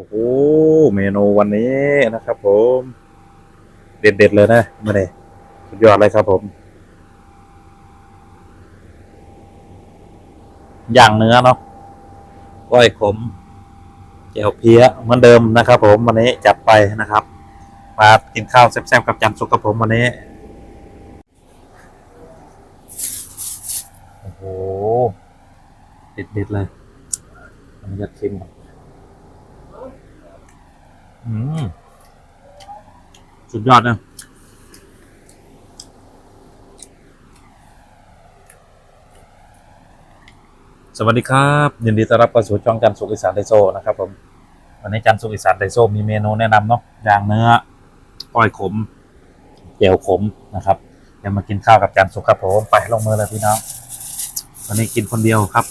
โอ้โหเมนูวันนี้นะครับ ผม เด็ดๆเลยนะมาเลยสุดยอดเลยครับ ผมย่างเนื้อเนาะก้อยขมเจียวเพี้ยเหมือนเดิมนะครับ ผมวันนี้จัดไปนะครับมากินข้าวแซ่บๆกับจันทร์สุกกับผมวันนี้โอ้โหเด็ดๆเลยมันจะชิมก่อนอืม สุดยอดนะสวัสดีครับ ยินดีต้อนรับเข้าสู่ช่องจันสุขอีสานไดโซนะครับผมวันนี้จันสุขอีสานไดโซมีเมนูแนะนำเนาะย่างเนื้อก้อยขมเจียวขมนะครับเดี๋ยวมากินข้าวกับจันสุขครับผมไปลงมือเลยพี่น้องวันนี้กินคนเดียวครับ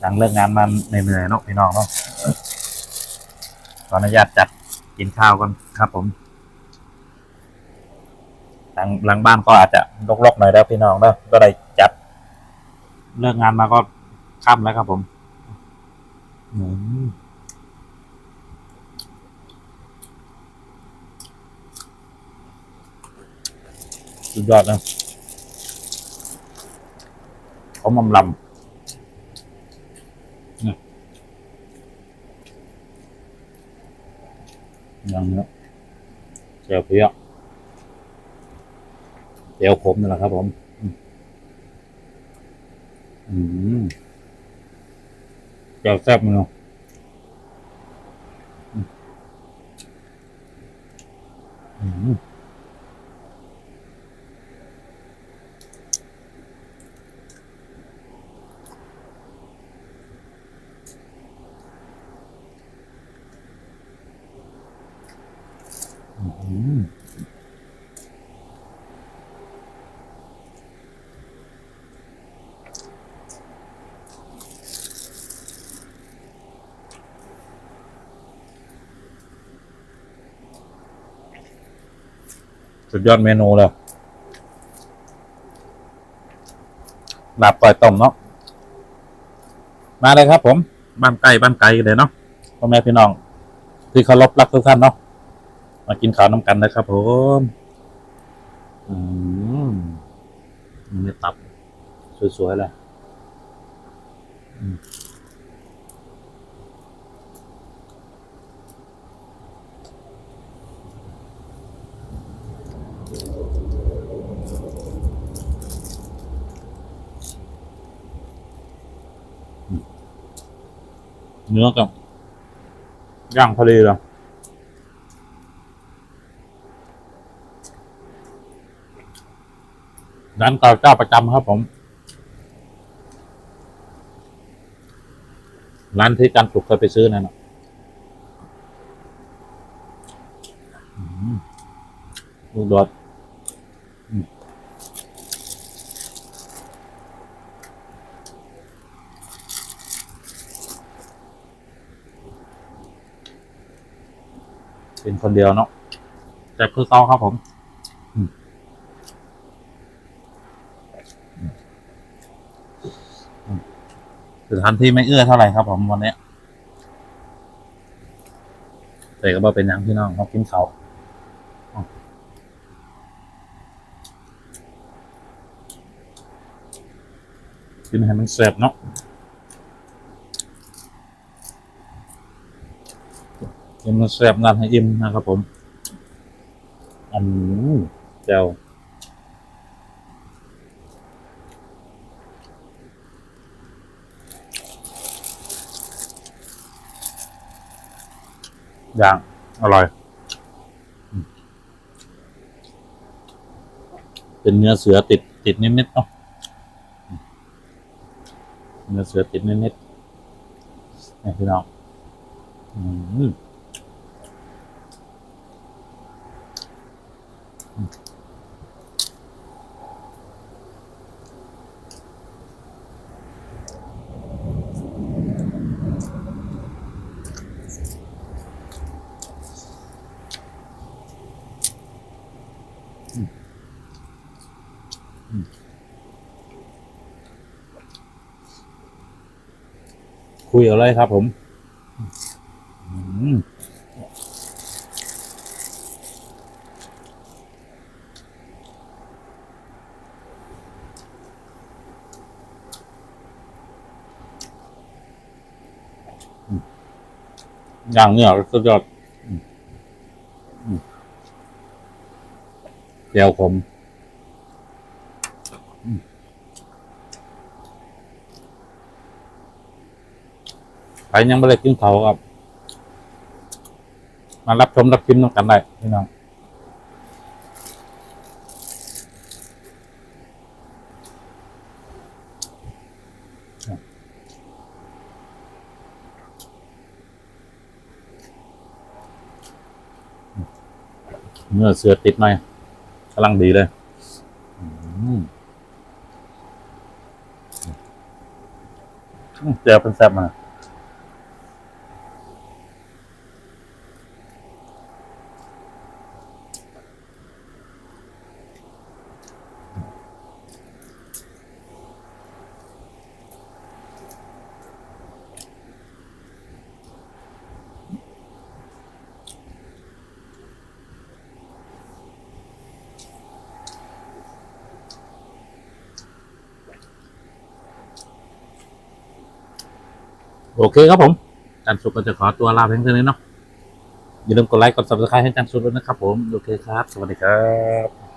หลังเลิกงานมาเหนื่อยๆเนาะพี่น้องเนาะ ขออนุญาตจัดกินข้าวกันครับผมหลังหลังบ้านก็อาจจะรกๆหน่อยแล้วพี่น้องเนาะก็ได้จัดเลิกงานมาก็ค่ำแล้วครับผมอืมสุดยอดนะเขามำลำ ยังครับเจียวเพี้ยเจียวขมนั่นแหละครับผม อืมเจียวแซ่บมั้งเนาะอืมอืมอืม สุดยอดเมนูเลยลาบก่อยต้มเนาะมาเลยครับ ผม บ้านไก่บ้านไก่เลยเนาะพ่อแม่พี่น้องที่เคารพรักทุกท่านเนาะมากินข้าวน้ำกันนะครับ ผมอืมนี่ตับ สวยๆเลย เนื้อกับย่างพอดีเลยร้านเก่าเจ้าประจำครับผม ร้านที่จันทร์สุกเคยไปซื้อนั่นนะอืมลูกดอด เป็นคนเดียวเนาะแต่คือเก้าครับผมสถานที่ไม่เอื้อเท่าไหร่ครับผมวันนี้แต่ก็บ่เป็นอย่างพี่น้องเขากินเขากินให้มันแซ่บเนาะ กินมันแซ่บงานให้อิ่มนะครับผมอืมเจ้าอย่างอร่อย เป็นเนื้อเสือติดติดนิดๆเนาะเนื้อเสือติดนิดๆนี่พี่น้องอืม คุยอะไรครับผม อืม อย่างเนี้ยสุดยอดอืมอืมแกวขมอืมใครยังไม่ได้กินเขาครับ มารับชมรับชิมต้องกันได้พี่น้อง เนื้อเสือติดหน่อยกำลังดีเลยเจอเป็นแซ่บมา โอเคครับผมจันสุก็จะขอตัวลาเพียงเท่านี้เนาะอย่าลืมกดไลค์กดซับสไครต์ให้จันสุกด้วยนะครับผม โอเคครับ สวัสดีครับ